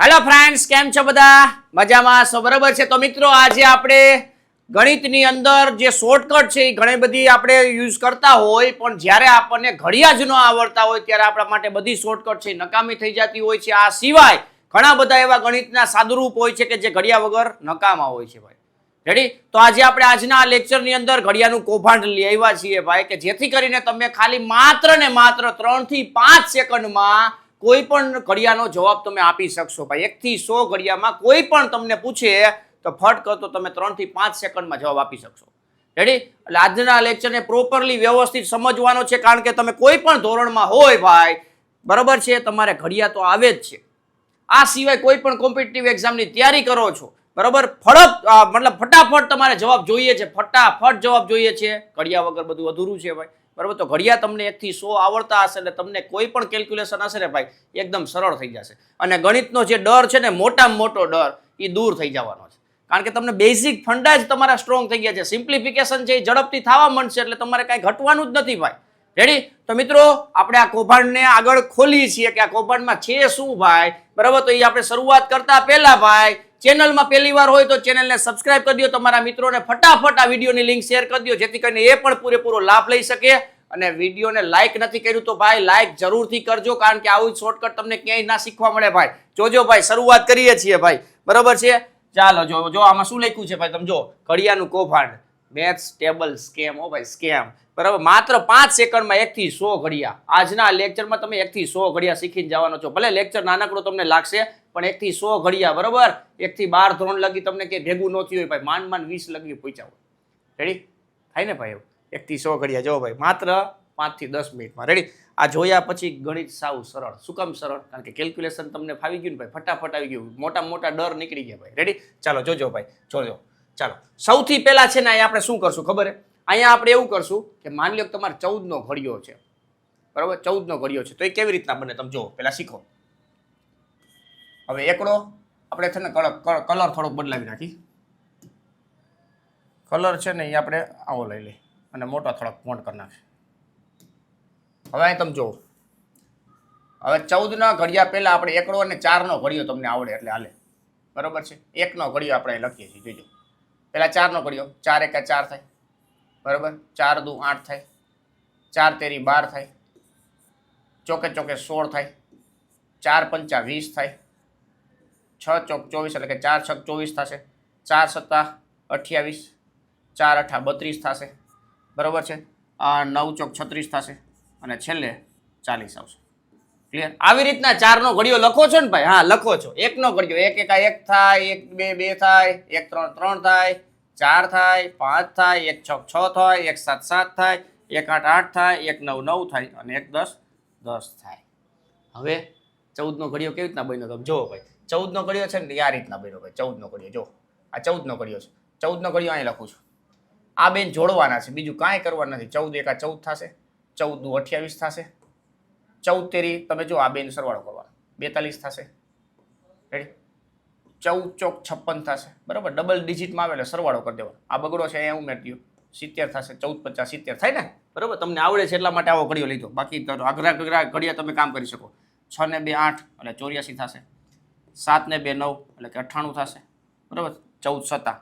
Hello friends કેમ છો બધા? મજામાં? સો બરાબર છે? તો મિત્રો, આજે આપણે ગણિતની અંદર જે શોર્ટકટ છે, એ ઘણી બધી આપણે યુઝ કરતા હોય, પણ જ્યારે આપણને ઘડિયા જ ન આવડતા હોય, ત્યારે આપણા માટે બધી શોર્ટકટ છે નકામી થઈ જતી હોય છે. આ સિવાય ઘણા બધા એવા ગણિતના સાદુરૂપ હોય છે કે જે ઘડિયા વગર નકામા હોય છે ભાઈ. રેડી તો આજે આપણે આજના લેક્ચરની અંદર ઘડિયાળનું કૌભાંડ લઈ આવ્યા છીએ ભાઈ, કે જેથી કરીને તમે ખાલી માત્ર ને માત્ર ત્રણથી પાંચ સેકન્ડમાં કોઈ પણ ઘડિયાનો જવાબ તમે આપી શકશો ભાઈ. એકથી સો ઘડિયામાં કોઈ પણ તમને પૂછે તો ફટ કરતો તમે ત્રણથી પાંચ સેકન્ડમાં જવાબ આપી શકશો. રેડી એટલે આજના લેક્ચરને પ્રોપરલી વ્યવસ્થિત સમજવાનો છે કારણ કે તમે કોઈ પણ ધોરણમાં હોય ભાઈ, બરાબર છે? તમારે ઘડિયા તો આવે જ છે. આ સિવાય કોઈ પણ કોમ્પિટિટિવ એક્ઝામની તૈયારી કરો છો. બરાબર? ફળક મતલબ ફટાફટ તમારે જવાબ જોઈએ છે. ફટાફટ જવાબ જોઈએ છે. ઘડિયા વગર બધું અધૂરું છે ભાઈ. બરોબર? તો ઘડિયા તમને એકથી સો આવડતા હશે એટલે તમને કોઈ પણ કેલ્ક્યુલેશન હશે ને ભાઈ, એકદમ સરળ થઈ જશે. અને ગણિતનો જે ડર છે ને, મોટામાં મોટો ડર એ દૂર થઈ જવાનો છે. કારણ કે તમને બેઝિક ફંડા જ તમારા સ્ટ્રોંગ થઈ ગયા છે. સિમ્પ્લિફિકેશન છે એ ઝડપથી થવા માંડશે એટલે તમારે કાંઈ ઘટવાનું જ નથી ભાઈ. રેડી તો મિત્રો, આપણે આ કૌભાંડને આગળ ખોલીએ છીએ કે આ કૌભાંડમાં છે શું ભાઈ? બરાબર? તો એ આપણે શરૂઆત કરતા પહેલા ભાઈ ચેનલમાં પહેલી વાર હોય તો ચેનલને સબસ્ક્રાઇબ કરી દો, તમારા મિત્રોને ફટાફટ આ વિડીયોની લિંક શેર કરી દો, જેથી કરીને એ પણ પૂરેપૂરો લાભ લઈ શકે. અને વિડીયોને લાઈક નથી કર્યું તો ભાઈ લાઈક જરૂરથી કરજો, કારણ કે આવું શોર્ટકટ તમને ક્યાંય ના શીખવા મળે ભાઈ. જોજો ભાઈ, શરૂઆત કરીએ છીએ ભાઈ. બરોબર છે? ચાલો, જો જો આમાં શું લખ્યું છે ભાઈ, તમે જો, ઘડિયાળનું કૌભાંડ. મેથ્સ ટેબલ સ્કેમ ઓ ભાઈ સ્કેમ બરાબર? માત્ર પાંચ સેકન્ડમાં એકથી સો ઘડિયા. આજના લેક્ચરમાં તમે એકથી સો ઘડિયા શીખીને જવાનો છો. ભલે લેક્ચર નાનકડો તમને લાગશે, પણ એકથી સો ઘડિયા, બરાબર? એકથી બાર ધોરણ લગી તમને કે ભેગું નથી હોય ભાઈ, માંડ માંડ વીસ લગી હોય. રેડી થાય ને ભાઈ એકથી સો ઘડિયા. જો ભાઈ, માત્ર પાંચથી દસ મિનિટમાં. રેડી આ જોયા પછી ગણિત સાવ સરળ. શું કામ સરળ? કારણ કે કેલ્ક્યુલેશન તમને ફાવી ગયું ને ભાઈ, ફટાફટ આવી ગયું. મોટા મોટા ડર નીકળી ગયા ભાઈ. રેડી ચાલો, જોજો ભાઈ, જોજો. ચાલો, સૌથી પહેલા છે ને અહીંયા આપણે શું કરશું ખબર હે? અહીંયા આપણે એવું કરશું કે માની લો કે તમારે ચૌદનો ઘડિયો છે. બરાબર? ચૌદનો ઘડિયો છે. તો એ કેવી રીતના બને તમે જુઓ, પહેલાં શીખો. હવે એકડો આપણે છે ને કલર થોડોક બદલાવી નાખી. કલર છે ને એ આપણે આવો લઈ લઈ અને મોટો થોડોક મોટ કરી નાખી હવે અહીં તમે જુઓ. હવે ચૌદના ઘડિયા પહેલાં આપણે એકડો અને ચારનો ઘડિયો તમને આવડે એટલે હાલે. બરોબર છે? એકનો ઘડિયો આપણે લખીએ છીએ જોજો પહેલા ચારનો કર્યો ચાર એકા ચાર થાય. બરોબર? ચાર દુ આઠ થાય. ચાર તેરી બાર થાય. ચોકે ચોકે સોળ થાય. ચાર પંચા વીસ થાય. છ ચોક ચોવીસ એટલે કે ચાર છક ચોવીસ થશે. ચાર સત્તા અઠ્યાવીસ. ચાર અઠા બત્રીસ થશે. બરોબર છે? આ નવ ચોક છત્રીસ થશે. અને છેલ્લે ચાલીસ આવશે. ક્લિયર આવી રીતના ચારનો ઘડિયો લખો છો ને ભાઈ? હા, લખો છો. એકનો ઘડિયો એક એકા એક થાય, એક બે બે થાય, એક ત્રણ ત્રણ થાય, ચાર થાય, પાંચ થાય, એક છ છ થાય, એક સાત સાત થાય, એક આઠ આઠ થાય, એક નવ નવ થાય અને એક દસ દસ થાય. હવે ચૌદનો ઘડિયો કેવી રીતના બન્યો? તમે જુઓ ભાઈ. ચૌદનો ઘડિયો છે ને આ રીતના બન્યો ભાઈ. ચૌદનો ઘડિયો જો આ ચૌદનો ઘડિયો છે. ચૌદનો ઘડિયો અહીં લખું છું. આ બેન જોડવાના છે. બીજું કાંઈ કરવાનું નથી. ચૌદ એકા ચૌદ થશે. ચૌદ અઠ્યાવીસ થશે. ચૌદ તેરી તમે જો આ બેન સરવાળો કરવાનો બેતાલીસ થશે. રેડી ચૌદ ચોક છપ્પન થશે. બરાબર? ડબલ ડિજિટમાં આવે એટલે સરવાળો કરી દેવાનો. આ બગડો છે, અહીંયા ઉમેરી સિત્તેર થશે. ચૌદ પચાસ, સિત્તેર. થાય ને? બરાબર? તમને આવડે છે એટલા માટે આવો ઘડિયો લીધો. બાકી અઘરા અઘરા ઘડિયા તમે કામ કરી શકો. છ ને બે આઠ, એટલે ચોર્યાસી થશે. સાત ને બે નવ, એટલે કે અઠ્ઠાણું થશે. બરાબર? ચૌદ સત્તા.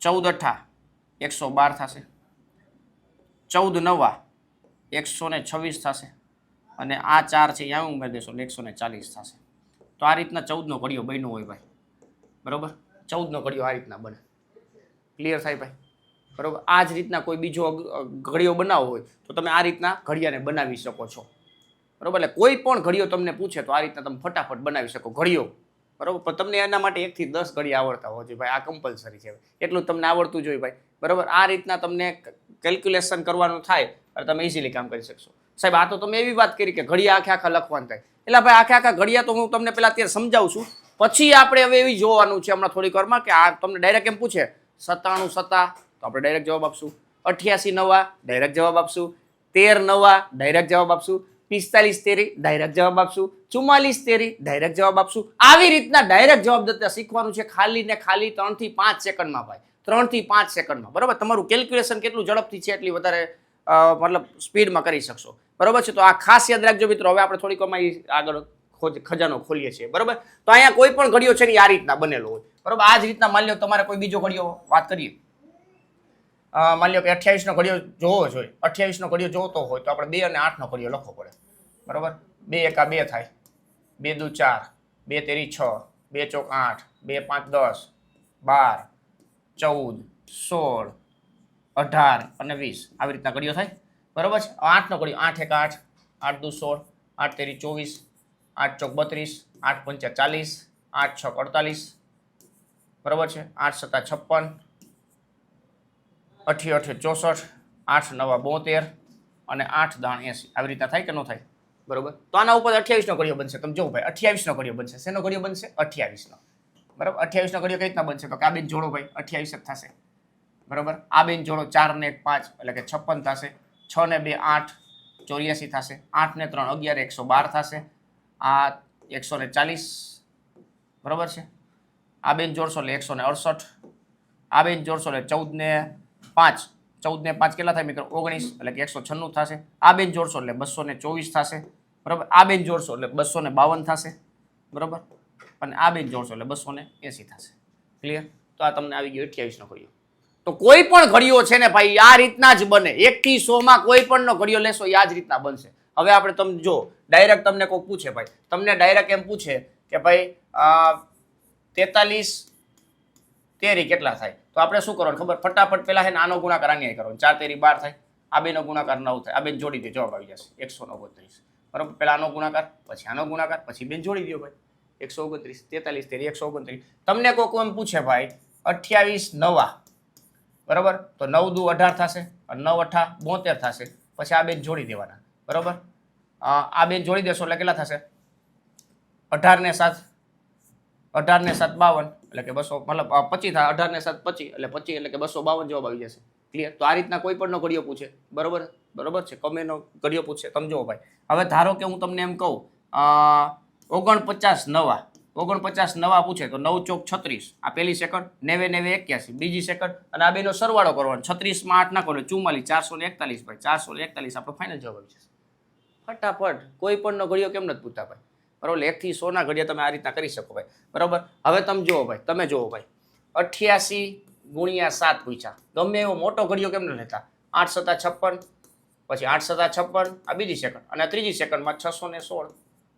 ચૌદ અઠ્ઠા એકસો બાર થશે. ચૌદ નવા, એકસો ને છવ્વીસ થશે. અને આ ચાર છે અહીંયા ઉમેરી દેશો, એટલે એકસો ને ચાલીસ થશે. તો આ રીતના ચૌદનો ઘડિયો બન્યો હોય ભાઈ. બરાબર? ચૌદનો ઘડિયો આ રીતના બને. ક્લિયર થાય ભાઈ? બરાબર? આ જ રીતના કોઈ બીજો ઘડિયો બનાવવો હોય, તો તમે આ રીતના ઘડિયાને બનાવી શકો છો. બરાબર? એટલે કોઈ પણ ઘડિયો તમને પૂછે, તો આ રીતના તમે ફટાફટ બનાવી શકો ઘડિયો. બરાબર? પણ તમને એના માટે એકથી દસ ઘડી આવડતા હોવા જોઈએ ભાઈ. આ કમ્પલસરી છે એટલું તમને આવડતું જોઈએ ભાઈ. બરાબર? આ રીતના તમને કેલ્ક્યુલેશન કરવાનું થાય અને તમે ઇઝીલી કામ કરી શકશો. સાહેબ, આ તો તમે એવી વાત કરી કે ઘડિયા આખે આખા લખવાનું થાય. એટલે ભાઈ, આખે આખા ઘડિયા તો હું તમને પેલા અત્યારે સમજાવું છું. પછી આપણે હવે એવી જોવાનું છે હમણાં થોડીક વારમાં કે આ તમને ડાયરેક્ટ એમ પૂછે, સત્તાણું સત્તા તો આપણે ડાયરેક્ટ જવાબ આપશું. અઠ્યાસી નવા ડાયરેક્ટ જવાબ આપશું. તેર નવા ડાયરેક્ટ જવાબ આપશું. પિસ્તાલીસ તેરી ડાયરેક્ટ જવાબ આપશું. ચુમ્માલીસ તેરી ડાયરેક્ટ જવાબ આપશું. આવી રીતના ડાયરેક્ટ જવાબ દત્તા શીખવાનું છે ખાલી ને ખાલી ત્રણથી પાંચ સેકન્ડમાં ભાઈ. ત્રણથી પાંચ સેકન્ડમાં. બરાબર? તમારું કેલ્ક્યુલેશન કેટલું ઝડપથી છે, એટલી વધારે મતલબ સ્પીડમાં કરી શકશો. બરાબર છે? તો આ ખાસ યાદ રાખજો મિત્રો. હવે આપણે થોડીક અમારી આગળ ખોજ, ખજાનો ખોલીએ છીએ. બરાબર? તો અહીંયા કોઈ પણ ઘડિયો છે ને આ રીતના બનેલો હોય. બરાબર? આ જ રીતના માની લો તમારે કોઈ બીજો ઘડીઓ વાત કરીએ. માની લો કે અઠ્યાવીસનો ઘડિયો જોવો જોઈએ અઠ્યાવીસનો ઘડિયો જોતો હોય તો આપણે બે અને આઠનો ઘડિયો લખવો પડે. બરાબર? બે એકા બે થાય. બે દુ ચાર. બે તેરી છ. બે ચોક આઠ. બે પાંચ દસ. બાર. ચૌદ. સોળ. અઢાર અને વીસ. આવી રીતના ઘડિયો થાય. બરાબર છે? આઠનો ઘડિયો. આઠ એક આઠ. આઠ દુ સોળ. આઠ તેરી ચોવીસ. આઠ ચોક બત્રીસ. આઠ પંચા ચાલીસ. આઠ છ અડતાલીસ. બરાબર છે? આઠ સત્તા છપ્પન. અઠી અઠે ચોસઠ. આઠ નવા બોતેર. અને આઠ દાણ એંસી. આવી રીતના થાય કે ન થાય? બરોબર. તો આના ઉપર અઠ્યાવીસનો ઘડિયો બનશે. તમે જો ભાઈ, અઠ્યાવીસનો ઘડિયો બનશે. શેનો ઘડિયો બનશે? અઠ્યાવીસનો. બરાબર? અઠ્યાવીસનો ઘડિયો કઈ રીતના બનશે? તો કે આ બેન જોડો ભાઈ, અઠ્યાવીસ જ થશે. બરાબર? આ બેન જોડો ચાર ને એક પાંચ, એટલે કે છપ્પન થશે. છ ને બે આઠ, ચોર્યાસી થશે. આઠ ને ત્રણ, અગિયાર, એકસો બાર થશે. આ એકસો ને ચાલીસ, બરાબર છે? આ બેન જોડશો એટલે એકસો ને અડસઠ. આ બેન જોડશો એટલે ચૌદ ને પાંચ. ચૌદ ને પાંચ કેટલા થાય મિત્રો? ઓગણીસ, એટલે કે એકસો છન્નું થશે. આ બેન જોડશો એટલે બસો ને ચોવીસ થશે. બરાબર? આ બેન જોડશો એટલે બસો ને બાવન થશે. બરાબર? અને આ બેન જોડશો એટલે બસો ને એંસી થશે. ક્લિયર તો આ તમને આવી ગયો અઠ્યાવીસનો ઘડિયો તો કોઈ પણ ઘડિયો છે ને ભાઈ, આ રીતના જ બને. એકથી સોમાં કોઈ પણનો ઘડિયો લેશો એ આ જ રીતના બનશે. હવે આપણે તમે, જો ડાયરેક્ટ તમને કોઈ પૂછે ભાઈ, તમને ડાયરેક્ટ એમ પૂછે કે ભાઈ તેતાલીસ તેરી કેટલા થાય? તો આપણે શું કરવાનું ખબર? ફટાફટ પહેલા ને આનો ગુણાકાર આની કરવાનો. ચાર તેરી બાર થાય. આ બેનો ગુણાકાર નવ થાય. આ બેન જોડી દે, જવાબ આવી જશે. એકસો ઓગણત્રીસ. બરાબર? પહેલા આનો ગુણાકાર, પછી આનો ગુણાકાર, પછી બેન જોડી દો ભાઈ. એકસો ઓગણત્રીસ, તેતાલીસ તેરી, એકસો ઓગણત્રીસ. તમને કોઈ એમ પૂછે ભાઈ, અઠ્યાવીસ નવા. બરાબર? તો નવ દુ અઢાર થશે અને નવ અઠા બોતેર થશે. પછી આ બેન જોડી દેવાના. બરાબર? આ બેન જોડી દેશો એટલે કેટલા થશે? અઢાર ને સાત. અઢાર ને સાત બાવન. એટલે કે બસો, મતલબ પચીસ થાય અઢાર ને સાત પચીસ એટલે પચીસ એટલે કે બસો બાવન જવાબ આવી જશે. ક્લિયર તો આ રીતના કોઈ પણનો ઘડિયો પૂછે. બરોબર? બરોબર છે? કમેનો ઘડિયો પૂછે. જુઓ ભાઈ. હવે ધારો કે હું તમને એમ કહું ઓગણપચાસ નવા. ઓગણપચાસ નવા પૂછે તો નવ ચોક છત્રીસ. આ પહેલી સેકન્ડ, નેવે નેવે એક્યાસી. બીજી સેકન્ડ, અને આ બેનો સરવાળો કરવાનો. છત્રીસમાં આઠ નાખો એટલે ચુમ્માલીસ, ચારસો ને એકતાલીસ ભાઈ. ચારસો ને એકતાલીસ આપણો ફાઇનલ જવાબ આવી જશે ફટાફટ, કોઈ પણનો ઘડિયો કેમ નથી પૂછતા ભાઈ? બરાબર, એકથી સોના ઘડિયા તમે આ રીતના કરી શકો ભાઈ. બરાબર? હવે તમે જુઓ ભાઈ, તમે જુઓ ભાઈ. અઠ્યાસી ગુણ્યા સાત પૂછ્યા. ગમે એવો મોટો ઘડિયો કેમ ન લેતા? આઠ સત્તા છપ્પન, પછી આઠ સત્તા છપ્પન, આ બીજી સેકન્ડ. અને ત્રીજી સેકન્ડમાં છસો ને સોળ.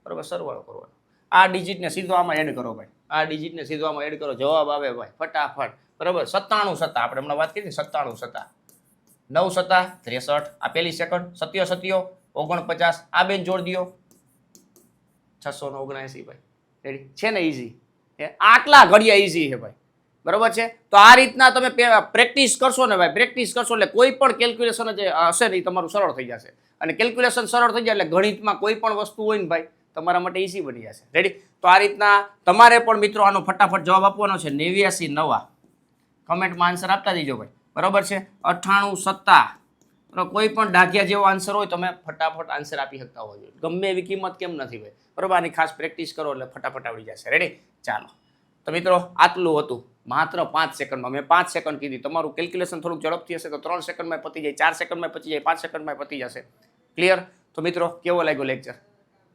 બરાબર, સરવાળો કરવાનો. આ ડિજિટને સીધો આમાં એડ કરો ભાઈ. આ ડિજિટને સીધો એડ કરો. જવાબ આવે ભાઈ. ફટાફટ. બરાબર? સત્તાણું સત્તા. આપણે હમણાં વાત કરી સત્તાણું સત્તા. નવ સત્તા, ત્રેસઠ. આ પહેલી સેકન્ડ સત્યો સત્યો. ઓગણપચાસ. આ બેન જોડ દ્યો. છસો ને ઓગણએંસી ભાઈ. રેડી છે ને ઇઝી આટલા ઘડિયા ઇઝી છે ભાઈ. બરોબર છે? તો આ રીતના તમે પ્રેક્ટિસ કરશો ને ભાઈ. પ્રેક્ટિસ કરશો એટલે કોઈ પણ કેલ્ક્યુલેશન જે હશે ને એ તમારું સરળ થઈ જશે. અને કેલ્ક્યુલેશન સરળ થઈ જાય એટલે ગણિતમાં કોઈ પણ વસ્તુ હોય ને ભાઈ તમારા માટે ઈઝી બની જશે. રેડી તો આ રીતના તમારે પણ મિત્રો આનો ફટાફટ જવાબ આપવાનો છે નેવ્યાસી નવા. કમેન્ટમાં આન્સર આપતા દીજો ભાઈ. બરાબર છે? અઠ્ઠાણું સત્તા. કોઈ પણ ડાઘિયા જેવો આન્સર હોય તમે ફટાફટ આન્સર આપી શકતા હોય ગમે એવી કિંમત કેમ નથી ભાઈ. બરાબર? આની ખાસ પ્રેક્ટિસ કરો એટલે ફટાફટ આવડી જશે. રેડી ચાલો. તો મિત્રો, આટલું હતું. માત્ર પાંચ સેકન્ડમાં મેં પાંચ સેકન્ડ કીધી. તમારું કેલ્ક્યુલેશન થોડુંક ઝડપથી હશે તો ત્રણ સેકન્ડમાં પતી જાય, ચાર સેકન્ડમાં પતી જાય, પાંચ સેકન્ડમાં પતી જશે. ક્લિયર તો મિત્રો, કેવો લાગ્યો લેક્ચર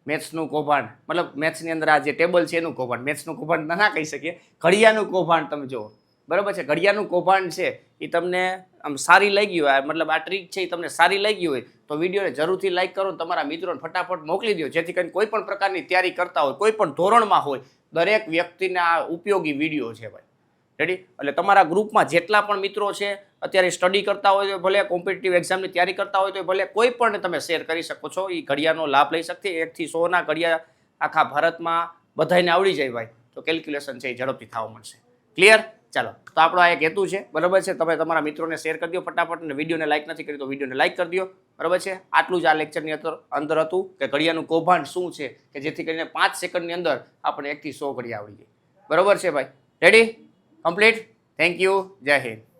મેથ્સનું કૌભાંડ, મતલબ મેથ્સની અંદર આ જે ટેબલ છે એનું કૌભાંડ, મેથ્સનું કૌભાંડ ના કહી શકીએ. ઘડિયાનું કૌભાંડ તમે જુઓ. બરાબર છે? ઘડિયાળનું કૌભાંડ છે એ તમને આમ સારી લાગી હોય મતલબ આ ટ્રીક છે એ તમને સારી લાગી હોય, તો વિડીયોને જરૂરથી લાઈક કરો તમારા મિત્રોને ફટાફટ મોકલી દો, જેથી કરીને કોઈ પણ પ્રકારની તૈયારી કરતા હોય, કોઈ પણ ધોરણમાં હોય, દરેક વ્યક્તિને આ ઉપયોગી વીડિયો છે ભાઈ. રેડી એટલે તમારા ગ્રુપમાં જેટલા પણ મિત્રો છે, અત્યારે સ્ટડી કરતા હોય તો ભલે કોમ્પિટિટિવ એક્ઝામની તૈયારી કરતા હોય તો ભલે કોઈ પણ તમે શેર કરી શકો છો એ ઘડિયાળનો લાભ લઈ શકતી એકથી સોના ઘડિયાળ આખા ભારતમાં બધાને આવડી જાય ભાઈ. તો કેલ્ક્યુલેશન છે એ ઝડપથી થવા મળશે. ક્લિયર ચાલો. તો આપણો આ એક હેતુ છે. બરાબર છે? તમે તમારા મિત્રોને શેર કરી દો ફટાફટ અને વિડીયોને લાઈક નથી કરી તો વિડીયોને લાઈક કરી દો. બરાબર છે? આટલું જ આ લેક્ચરની અંદર અંદર હતું કે ઘડિયાળનું કૌભાંડ શું છે કે જેથી કરીને પાંચ સેકન્ડની અંદર આપણે એકથી સો ઘડિયા આવડી જાય બરાબર છે ભાઈ? Ready complete. Thank you. Jai hind.